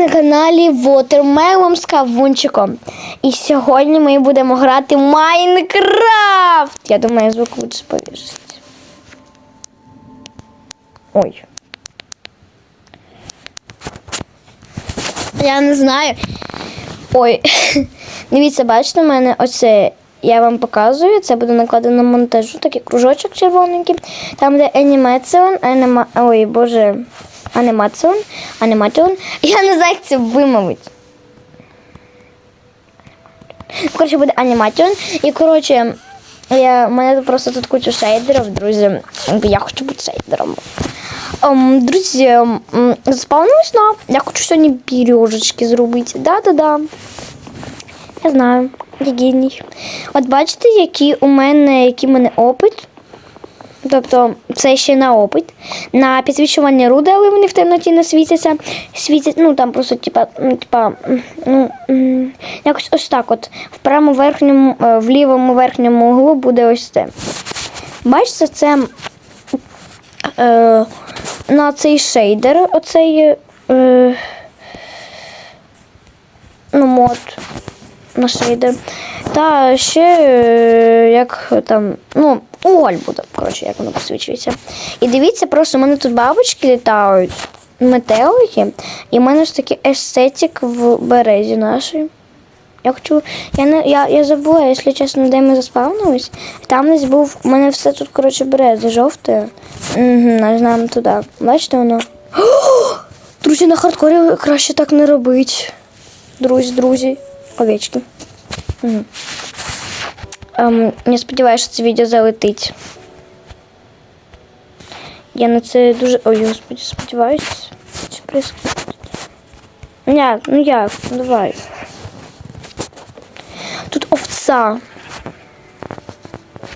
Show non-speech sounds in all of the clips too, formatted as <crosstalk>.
на каналі Watermelon з кавунчиком. І сьогодні ми будемо грати в Майнкрафт. Я думаю, звук лучше повішати. Ой. Я не знаю. Ой. <laughs> Дивіться, бачите, в мене оце. Я вам показую, це буде накладено на монтажу, такий кружочок червоненький. Там, де анімаціон, аніма... ой, боже, анімаціон, анімаціон. Я не знаю, як це вимовити. Коротше, буде анімаціон. І, коротше, я, у мене просто тут куча шейдерів, друзі. Я хочу бути шейдером. Ем, друзі, ем, заспавнилась на. Я хочу сьогодні пірюжечки зробити. Да-да-да. Я знаю, я геній. От бачите, які у мене, який у мене опит. Тобто це ще на опит. На підсвічування руди, але вони в темноті не світяться. Світять, ну там просто, типа, типа, ну, якось ось так от. В правому верхньому, е, в лівому верхньому углу буде ось це. Бачите, це е, на цей шейдер, оцей. Е, ну, мод на шейдер. Та ще е, як там, ну, уголь буде, коротше, як воно посвічується. І дивіться, просто у мене тут бабочки літають, метелики, і в мене ж такий естетик в березі нашій. Я хочу. Я не я, я забула, якщо чесно, де ми заспавнились. Там десь був. У мене все тут, коротше, березе жовте. Угу, нажмемо туди. Бачите воно? <gasps> Друзі, на хардкорі краще так не робить. Друзі, друзі. Овечки. Угу. Ем, не сподіваюся, що це відео залетить. Я на це дуже. Ой, господи, сподіваюся. Що происходит? Ні, ну як? Ну давай. Тут овца.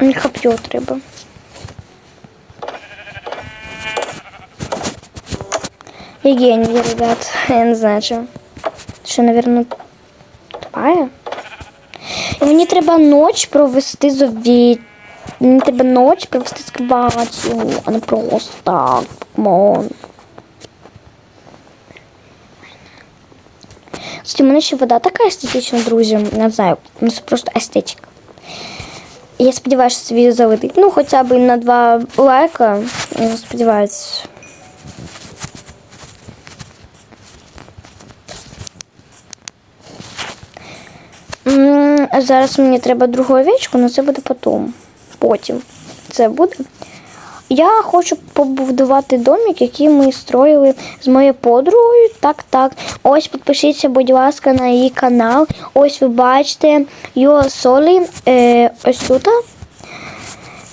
Мені коп'є треба. Я гений, ребят. Я не знаю, що. Що, наверное, тупая? І мені треба ніч провести з ові... Мені треба ніч провести з кроватью, а не просто так, покемон. У мене ще вода така естетична, друзі. Не знаю, ну це просто естетика. Я сподіваюся, що це відео залетить. Ну, хоча б на два лайка. Я сподіваюся. М, а Зараз мені треба другу овечку, але це буде потім. Потім. Це буде. Я хочу побудувати домик, який ми строїли з моєю подругою. Так, так. Ось підпишіться, будь ласка, на її канал. Ось ви бачите його солі. Е, ось тут.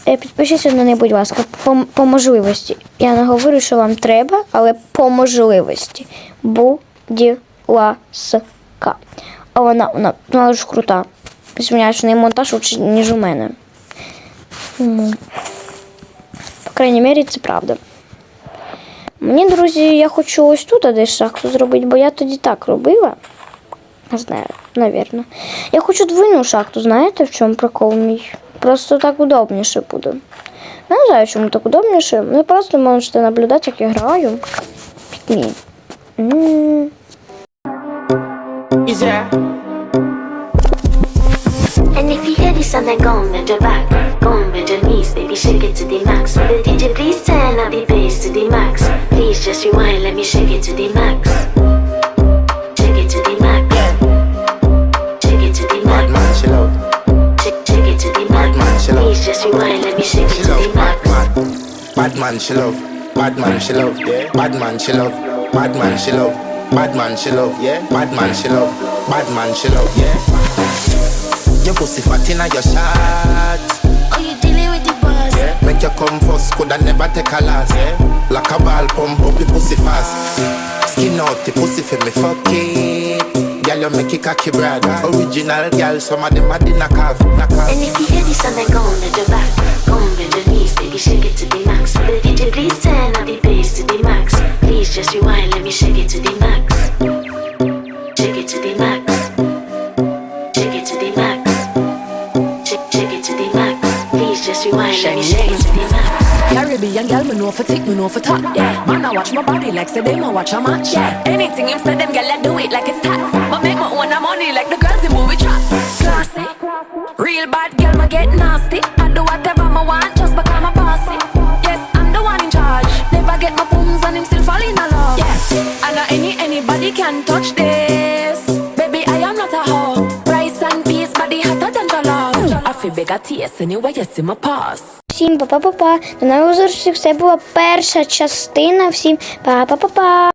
Е, підпишіться на неї, будь ласка, по, по можливості. Я не говорю, що вам треба, але по можливості. Будь ласка. А вона, вона, вона дуже крута. Звиняюсь, що неї монтаж лучше, ніж у мене. По крайній мірі, це правда. Мені, друзі, я хочу ось тут десь шахту зробити, бо я тоді так робила. Не знаю, навірно. Я хочу двойну шахту, знаєте, в чому прикол мій? Просто так удобніше буде. Не знаю, чому так удобніше. Ви просто можете наблюдати, як я граю. Ні. And if you hear this and then go and bend your back, go and bend your knees, baby, shake it to the max. Will the DJ please turn up the bass to the max? Please just rewind, let me shake it to the max. Shake it to the max. Shake it to the max. man, she love. Shake, shake it to the Bad man, max. she love. Please just rewind, let me shake it She to love the max. Bad man, she love. Bad man, she love. Bad man, she love. Bad man, she love. Bad man, she love. Yeah. Bad man, she love. Bad man, she love. Yeah. Your pussy fat inna your shot. Oh, you dealing with the boss? Make you come first, coulda never take a last. Yeah. Like a ball pump up the pussy fast. Skin out the pussy for me fuck it. Girl, you make it cocky brad. Original girl, some of them the off. Knock off. And if you hear this and then go and bend your back, Caribbean girl, me know for tick, me know for top, yeah. Man, I watch my body like say them, I watch a match, yeah. Anything him say them, girl, I do it like it's tax. But make my own money like the girls in movie trap. Classy, real bad girl, ma get nasty. I do whatever I want, just because I'm bossy. Yes, I'm the one in charge. Never get my pums and him still fall in love. Yeah, I know any anybody can touch this. Всім па-па-па-па. На зустрічей. Це була перша частина. Всім па-па-па-па.